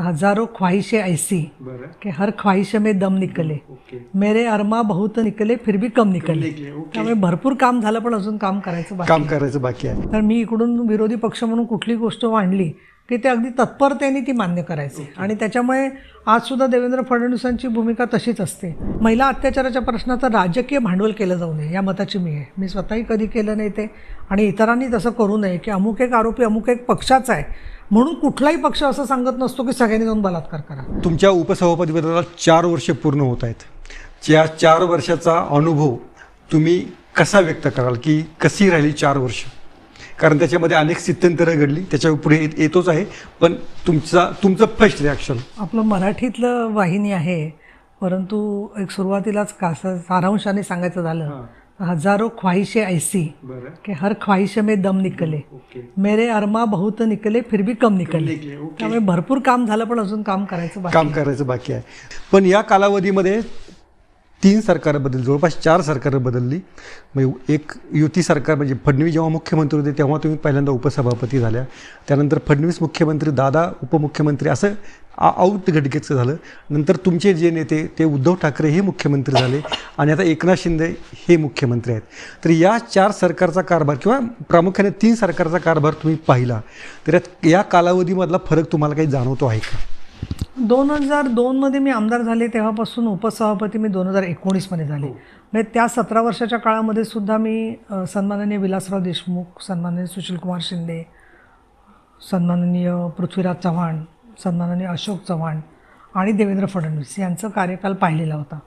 हजारों ख्वाहिशें ऐसी कि हर ख्वाहिश में दम निकले. मेरे अरमा बहुत निकले फिर भी कम निकले. त्यामुळे भरपूर काम झालं पण अजून काम करायचं बाकी काम करायचं बाकी आहे. तर मी इकडून विरोधी पक्ष म्हणून कुठली गोष्ट मांडली की ते अगदी तत्परतेने ती मान्य करायचे. आणि त्याच्यामुळे आज सुद्धा देवेंद्र फडणवीसांची भूमिका तशीच असते. महिला अत्याचाराच्या प्रश्नाचं राजकीय भांडवल केलं जाऊ नये या मताची मी आहे. मी स्वतःही कधी केलं नाही ते. आणि इतरांनी तसं करू नये की अमुक एक आरोपी अमुक एक पक्षाचा आहे. म्हणून कुठलाही पक्ष असं सांगत नसतो की सगळ्यांनी जाऊन बलात्कार करा. तुमच्या उपसभापतीपदाला चार वर्ष पूर्ण होत आहेत. त्या चार वर्षाचा अनुभव तुम्ही कसा व्यक्त कराल? की कशी राहिली चार वर्ष? कारण त्याच्यामध्ये अनेक स्थित्यंतरं घडली त्याच्या पुढे येत- येतोच आहे. पण तुमचा तुमचं फर्स्ट रिॲक्शन आपलं मराठीतलं वाहिनी आहे परंतु एक सुरुवातीलाच का सारांशाने सांगायचं झालं हजारो ख्वाहिशें ऐसी कि हर ख्वाहिश में दम निकले. मेरे अरमा बहुत निकले फिर भी कम निकले. त्यामुळे भरपूर काम झालं पण अजून काम करायचं बाकी काम करायचं बाकी आहे. पण या कालावधीमध्ये तीन सरकार बदलली जवळपास चार सरकार बदलली. म्हणजे एक युती सरकार म्हणजे फडणवीस जेव्हा मुख्यमंत्री होते तेव्हा तुम्ही पहिल्यांदा उपसभापती झाल्या. त्यानंतर फडणवीस मुख्यमंत्री दादा उपमुख्यमंत्री असं आ- घटकेचं झालं. नंतर तुमचे जे नेते ते उद्धव ठाकरे हे मुख्यमंत्री झाले आणि आता एकनाथ शिंदे हे मुख्यमंत्री आहेत. तर या चार सरकारचा कारभार किंवा प्रामुख्याने तीन सरकारचा कारभार तुम्ही पाहिला. तर यात या कालावधीमधला फरक तुम्हाला काही जाणवतो आहे का? दोन हजार दोनमध्ये मी आमदार झाले तेव्हापासून उपसभापती मी दोन हजार एकोणीसमध्ये झाले. म्हणजे त्या सतरा वर्षाच्या काळामध्ये सुद्धा मी सन्माननीय विलासराव देशमुख सन्माननीय सुशीलकुमार शिंदे सन्माननीय पृथ्वीराज चव्हाण सन्माननीय अशोक चव्हाण आणि देवेंद्र फडणवीस यांचं कार्यकाल पाहिलेला होता.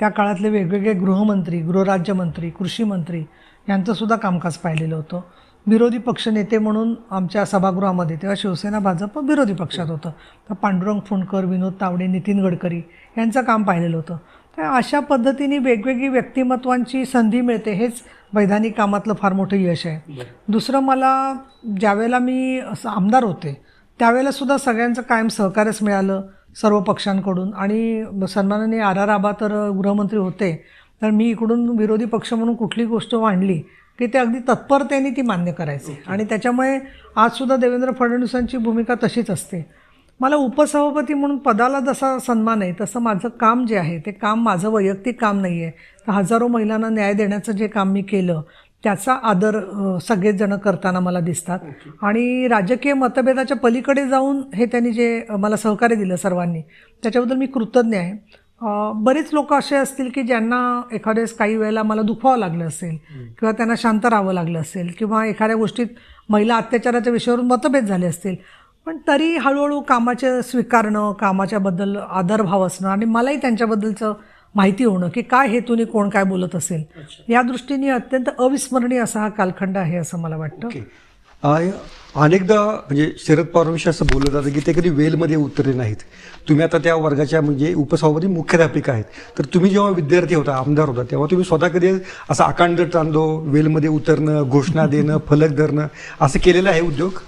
त्या काळातले वेगवेगळे गृहमंत्री गृहराज्यमंत्री कृषी मंत्री यांचंसुद्धा कामकाज पाहिलेलं होतं. विरोधी पक्षनेते म्हणून आमच्या सभागृहामध्ये तेव्हा शिवसेना भाजप विरोधी पक्षात होतं. तर पांडुरंग फुंडकर विनोद तावडे नितीन गडकरी यांचं काम पाहिलेलं होतं. तर अशा पद्धतीने वेगवेगळी व्यक्तिमत्वांची संधी मिळते हेच वैधानिक कामातलं फार मोठं यश आहे. दुसरं मला ज्यावेळेला मी असं आमदार होते त्यावेळेला सुद्धा सगळ्यांचं कायम सहकार्यच मिळालं सर्व पक्षांकडून. आणि सन्माननीय आर आर आबा तर गृहमंत्री होते तर मी इकडून विरोधी पक्ष म्हणून कुठली गोष्ट मांडली की ते अगदी तत्परतेने ती मान्य करायचे. आणि त्याच्यामुळे आज सुद्धा देवेंद्र फडणवीसांची भूमिका तशीच असते. मला उपसभापती म्हणून पदाला जसा सन्मान आहे तसं माझं काम जे आहे ते काम माझं वैयक्तिक काम नाही आहे तर हजारो महिलांना न्याय देण्याचं जे काम मी केलं त्याचा आदर सगळेच जण करताना मला दिसतात. आणि राजकीय मतभेदाच्या पलीकडे जाऊन हे त्यांनी जे मला सहकार्य दिलं सर्वांनी त्याच्याबद्दल मी कृतज्ञ आहे. बरेच लोक असे असतील की ज्यांना एखाद्या वेळेस काही वेळेला मला दुखवावं लागलं असेल किंवा त्यांना शांत राहावं लागलं असेल किंवा एखाद्या गोष्टीत महिला अत्याचाराच्या विषयावरून मतभेद झाले असतील. पण तरी हळूहळू कामाचे स्वीकारणं कामाच्याबद्दल आदरभाव असणं आणि मलाही त्यांच्याबद्दलचं माहिती होणं की काय हेतूने कोण काय बोलत असेल या दृष्टीने अत्यंत अविस्मरणीय असा हा कालखंड आहे असं मला वाटतं. अनेकदा म्हणजे शरद पवारांविषयी असं बोललं जातं की ते कधी वेलमध्ये उतरले नाहीत. तुम्ही आता त्या वर्गाच्या म्हणजे उपसभापती मुख्याध्यापिका आहेत. तर तुम्ही जेव्हा विद्यार्थी होता आमदार होता तेव्हा तुम्ही स्वतः कधी असं अकांड तांदो वेलमध्ये उतरणं घोषणा देणं फलक धरणं असं केलेलं आहे उद्योग?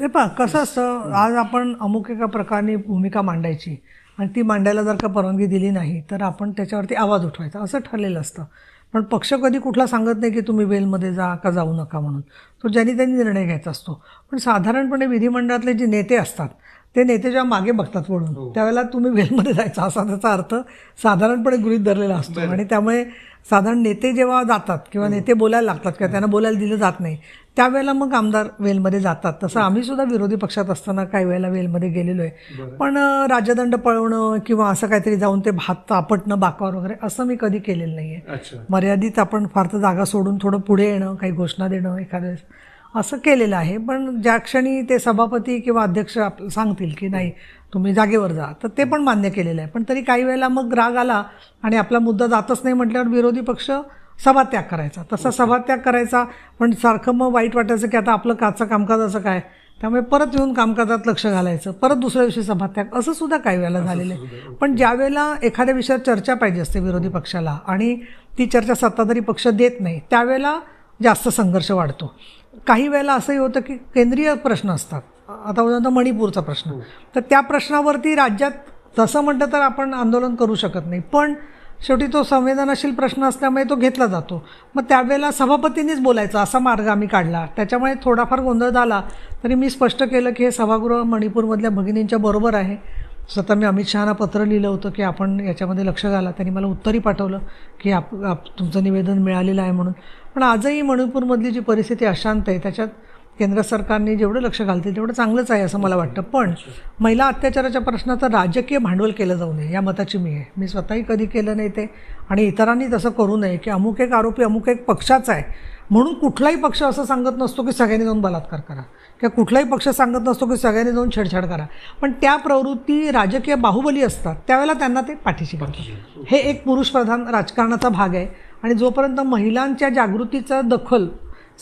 हे पहा कसं असतं आज आपण अमुक एका प्रकारने भूमिका मांडायची आणि ती मांडायला जर का परवानगी दिली नाही तर आपण त्याच्यावरती आवाज उठवायचा. असं ठरलेलं असतं. पण पक्ष कधी कुठला सांगत नाही की तुम्ही वेलमध्ये जा का जाऊ नका म्हणून. तो ज्यांनी त्यांनी निर्णय घ्यायचा असतो. पण साधारणपणे विधिमंडळातले जे नेते असतात ते नेते जेव्हा मागे बघतात वळून त्यावेळेला तुम्ही वेलमध्ये जायचा असा त्याचा अर्थ साधारणपणे गृहीत धरलेला असतो. आणि त्यामुळे साधारण नेते जेव्हा जातात किंवा नेते बोलायला लागतात किंवा त्यांना बोलायला दिलं जात नाही त्यावेळेला मग आमदार वेलमध्ये जातात. तसं आम्ही सुद्धा विरोधी पक्षात असताना काही वेळेला वेलमध्ये गेलेलो आहे. पण राजदंड पळवणं किंवा असं काहीतरी जाऊन ते भात आपटणं बाकावर वगैरे असं मी कधी केलेलं नाही आहे मर्यादित आपण फार तर जागा सोडून थोडं पुढे येणं काही घोषणा देणं एखाद्या वेळेस. असं केलेलं आहे. पण ज्या क्षणी ते सभापती किंवा अध्यक्ष आप सांगतील की नाही तुम्ही जागेवर जा तर ते पण मान्य केलेलं आहे. पण तरी काही वेळेला मग राग आला आणि आपला मुद्दा जातच नाही म्हटल्यावर विरोधी पक्ष सभात्याग करायचा. तसा सभात्याग करायचा पण सारखं मग वाईट वाटायचं की आता आपलं काचं कामकाजाचं काय? त्यामुळे परत येऊन कामकाजात लक्ष घालायचं परत दुसऱ्या दिवशी सभात्याग असं सुद्धा काही वेळेला झालेलं आहे. पण ज्या वेळेला एखाद्या विषयावर चर्चा पाहिजे असते विरोधी पक्षाला आणि ती चर्चा सत्ताधारी पक्ष देत नाही त्यावेळेला जास्त संघर्ष वाढतो. काही वेळेला असंही होतं की केंद्रीय प्रश्न असतात. आता उदाहरणार्थ मणिपूरचा प्रश्न. तर त्या प्रश्नावरती राज्यात तसं म्हटलं तर आपण आंदोलन करू शकत नाही. पण शेवटी तो संवेदनशील प्रश्न असल्यामुळे तो घेतला जातो. मग त्यावेळेला सभापतींनीच बोलायचं असा मार्ग आम्ही काढला. त्याच्यामुळे थोडाफार गोंधळ झाला. तरी मी स्पष्ट केलं की हे सभागृह मणिपूरमधल्या भगिनींच्या बरोबर आहे. स्वतः मी अमित शहाना पत्र लिहिलं होतं की आपण याच्यामध्ये लक्ष घाला. त्यांनी मला उत्तरही पाठवलं की आप, आप तुमचं निवेदन मिळालेलं आहे म्हणून. पण आजही मणिपूरमधली जी परिस्थिती अशांत आहे त्याच्यात केंद्र सरकारने जेवढं लक्ष घालते तेवढं चांगलंच आहे असं मला वाटतं. पण महिला अत्याचाराच्या प्रश्नाचं राजकीय भांडवल केलं जाऊ नये या मताची मी आहे. मी स्वतःही कधी केलं नाही ते. आणि इतरांनी तसं करू नये की अमुक एक आरोपी अमुक एक पक्षाचा आहे. म्हणून कुठलाही पक्ष असं सांगत नसतो की सगळ्यांनी जाऊन बलात्कार करा. किंवा कुठलाही पक्ष सांगत नसतो की सगळ्यांनी जाऊन छेडछाड करा. पण त्या प्रवृत्ती राजकीय बाहुबली असतात त्यावेळेला त्यांना ते पाठीशी घालतात हे एक पुरुषप्रधान राजकारणाचा भाग आहे. आणि जोपर्यंत महिलांच्या जागृतीचा दखल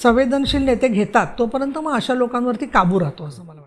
संवेदनशील नेते घेतात तोपर्यंत मग अशा लोकांवरती काबू राहतो असं मला